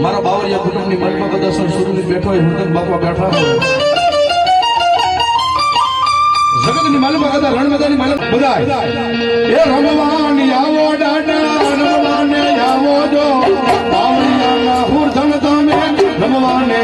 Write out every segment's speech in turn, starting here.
બાવળિયા કુટુંબની મનમાં કદાચ સુરની બેઠો હોય હુંતન બાપા બેઠા હોય. જગતની માલિક રણ મેદાની માલમ બધા એ ભગવાન આવો ડાડા ભગવાન આવો જો બાવળિયાના હુરધન તમે રમવાને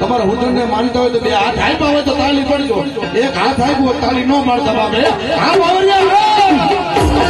તમારા હુજન ને માનતા હોય તો બે હાથ આપ્યા હોય તો તાલી પડજો. એક હાથ આપ્યો હોય તાલી ન મારતા બાપે. હા બાવરિયા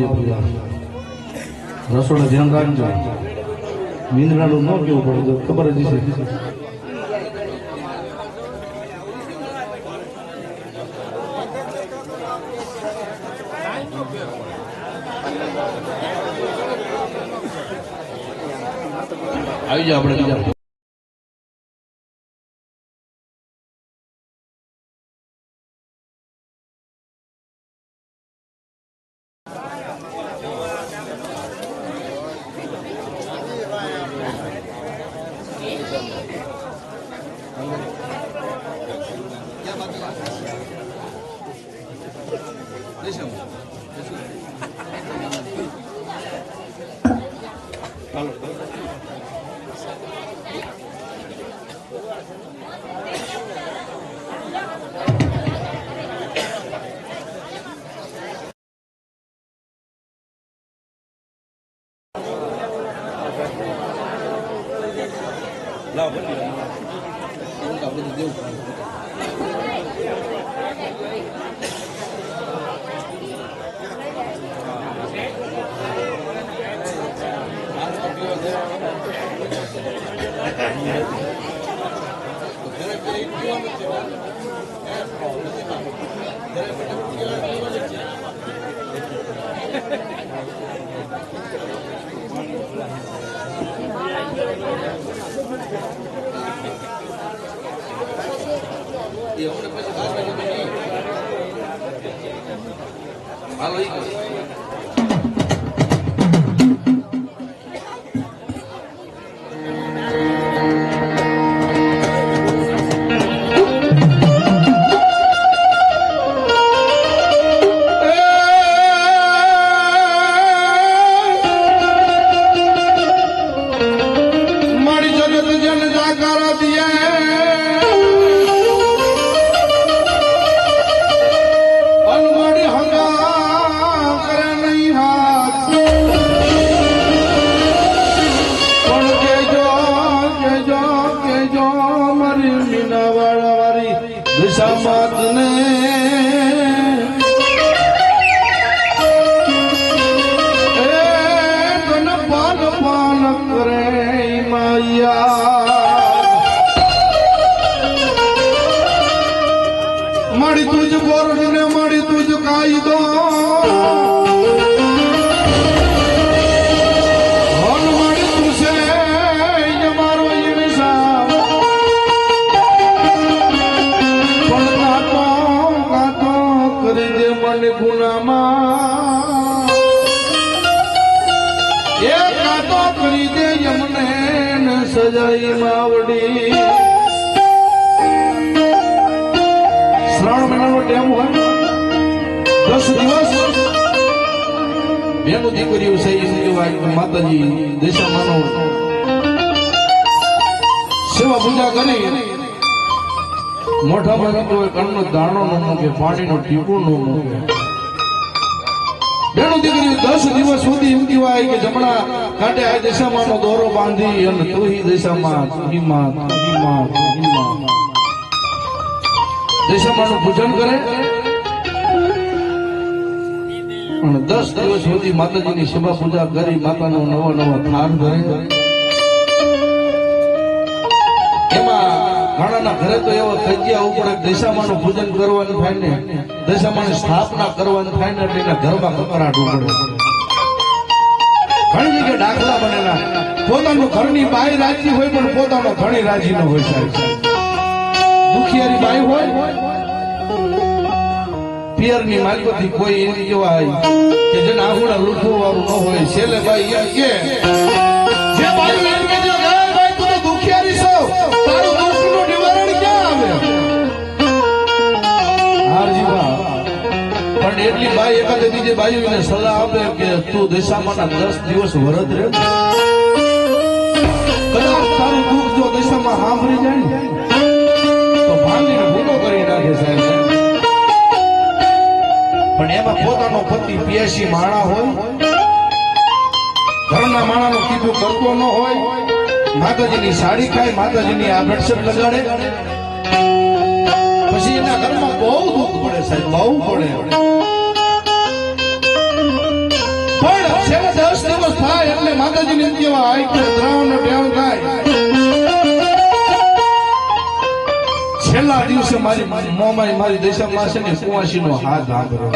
બાવરિયા ભૈયા રસોડા ધ્યાન રાખજો. મીંદડાનું ન કેવું પડે ખબર જ છે આવી જાઓ આપણે બીજા. malo. મારી વાળી દિશા માત ને એ તન પાન પાન કરે માયા. મારી તુજ બોરડ ને મારી તુજ કાયદો દે મને ગુનામાં. એ સજાઈ માવડી. શ્રાવણ મહિનાનો ટેમ હોય. દસ દિવસ. બેનું દીકરીઓ છે એમ કહેવાય માતાજી, દેશામાંનો. સેવા પૂજા કરી. મોઢામાં નીકળો હોય કણનો દાણો ન મૂકે, પાણીનો ટીપું ન મૂકે. બેનું દીકરી, દસ દિવસ સુધી એમ કહેવાય કે જમણા કાંઠે આ દિશામાં દોરો બાંધી અને તું હી દિશામાં, તું હી માં દિશામાં માં માં. પૂજન કરે. અને દસ દિવસ સુધી માતાજીની સેવા પૂજા કરી, માતાનો નવો નવો થાર ધરે એમાં ઘણાના ઘરે તો એવો કજિયા ઉપર દશામાનું પૂજન કરવાનું થાય ને. દશામાની સ્થાપના કરવાનું થાય ને એટલે ઘરમાં કકરાટ ઉપડે ઘણી જગ્યાએ દાખલા બનેલા. પોતાનું ઘરની બાઈ રાજી હોય પણ પોતાનો ઘણી રાજી ન હોય સાહેબ. દુખિયારી બાઈ હોય પિયરની માલિકોથી કોઈ એમ કહેવાય કે જેને આંગળા લૂંટવું વાળું ન હોય. છેલ્લે ભાઈ એમ કે જે બાઈ એમ કે જો, "એ ભાઈ તો દુખિયારી છો. તારું પણ એટલી બાઈ એકાદે બીજી બાઈઓને સલાહ આપે કે તું દશામાના દસ દિવસ વરત રહે. કદાચ તારું દુઃખ જો દશામાં સાંભળી જાય ને, તો ભાંગીને કરી સાહેબ. પણ એમાં પોતાનો પતિ પિયાસી માણા હોય, ઘરના માણાનું કીધું કરતો ન હોય, માતાજીની સાડી ખાય, માતાજીની આ બેડશીટ લગાડે. પછી એના ઘરમાં બહુ દુઃખ પડે સાહેબ, બહુ પડે. દ્રાવણનો ટેવ થાય છેલ્લા દિવસે મારી મોમાઈ મારી દેશા માસે ને કુવાસી નો હાથ આંબરો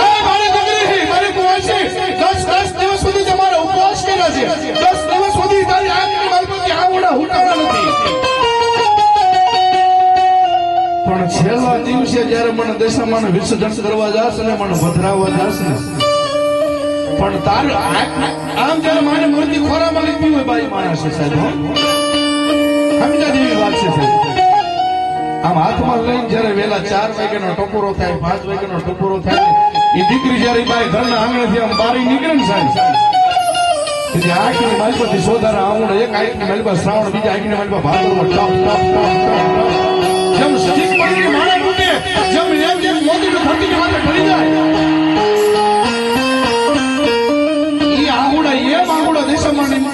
એ મારી દીકરી મારી કુંવાસી દસ દસ દિવસ સુધી તમારે ઉપવાસ કર્યા છે. દસ દિવસ સુધી તારી આંખની માલમાંથી આંગળા હુટાણા નથી. પણ છેલ્લા દિવસે જયારે મને દશામાં વિસર્જન કરવા જાશ ને મને વધરાવવા જાશ ને પણ તાર આમ જયારે મારે મૂર્તિ ખોરામાં લીધી હોય બાઈ માણસ છે સાહેબ. સમજા જેવી વાત છે સાહેબ. આમ હાથમાં લઈને જ્યારે વેલા ચાર વાગ્યાનો ટપોરો થાય, પાંચ વાગ્યાનો ટપોરો થાય, એ દીકરી જ્યારે બાય ઘરના આંગણેથી આમ બારી નીકળે ને સાહેબ. એટલે આંખની માલપતિ સોધારા આવું એક આંખની માલપા શ્રાવણ બીજા આંખની માલપા ભાગવત ટપ જેમ જાય.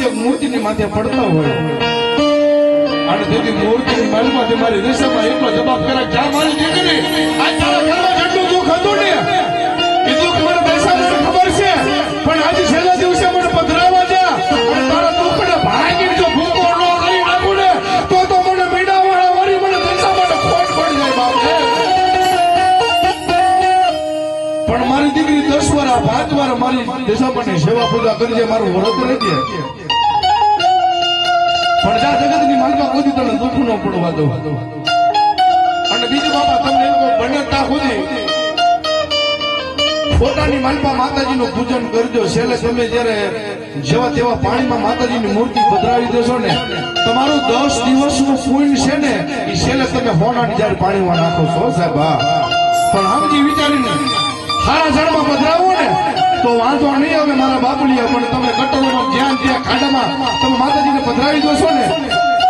દેશમાં નિત્ય મૂર્તિની માથે પડતા હોય. અને તેથી મૂર્તિની માલમાં તમારી દિશામાં એટલો જવાબ કરે જા મારી દીકરી આ તારા ઘરમાં જેટલું દુઃખ હતું ને મને દશામાં દિવસે મને દશામાં મારી દીકરી દસ વાર પાંચ વાર મારી દશામાની સેવા પૂજા કરી છે, મારું વ્રત નથી. પણ જગતની માલમાં કોઈ તમને દુઃખ ન પડવા દો અને બીજું બાપા તમને ત્યાં સુધી ફોટાની માલપા માતાજીનું પૂજન કરજો. છેલ્લે તમે જયારે જેવા તેવા પાણીમાં માતાજીની મૂર્તિ પધરાવી દેશો ને, તમારું દસ દિવસનું પુણ્ય છે ને એ છેલ્લે તમે હોનાની જ્યારે પાણીમાં નાખો છો, સાહેબ. પણ સમજી વિચારીને સારા જળમાં પધરાવો ને તો વાંધો નહીં આવે મારા બાપુલિયા, પણ તમે ગટરોમાં જ્યાં ત્યાં ખાડામાં તમે માતાજીને પધરાવી દો છો ને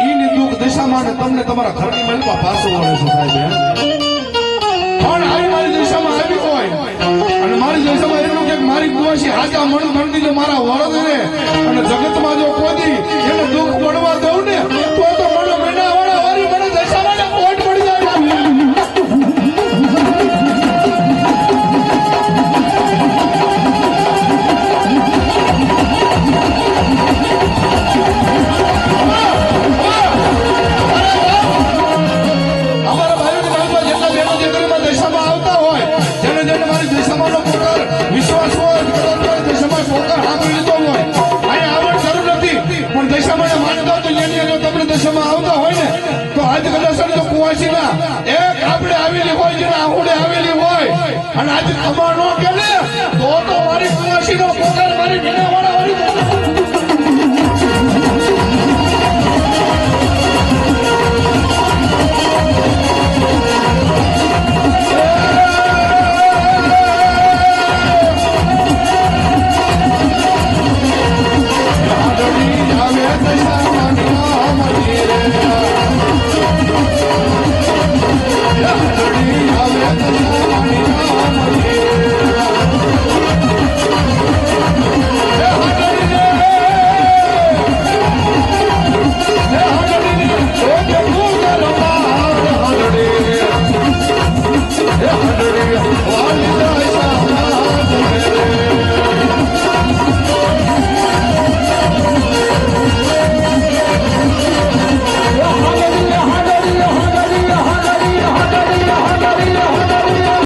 એની દુઃખ દિશામાં ને તમને તમારા ઘરની મહેલમાં પાછો વળે છે સાહેબ પણ આવી મારી દિશામાં આવી હોય અને મારી દિશામાં એનું કે મારી કુવાસી હાજા મણ ગણતી જો મારા વરદ અને જગતમાં જો તમને આવતા હોય ને, તો આજ કદાચ જો કુવાસીના એક આપણે આવેલી હોય, જેને આહુડે આવેલી હોય. અને આજે ખબર ન કે તો તો મારી કુવાસીનો પોકાર મારી વિનાવા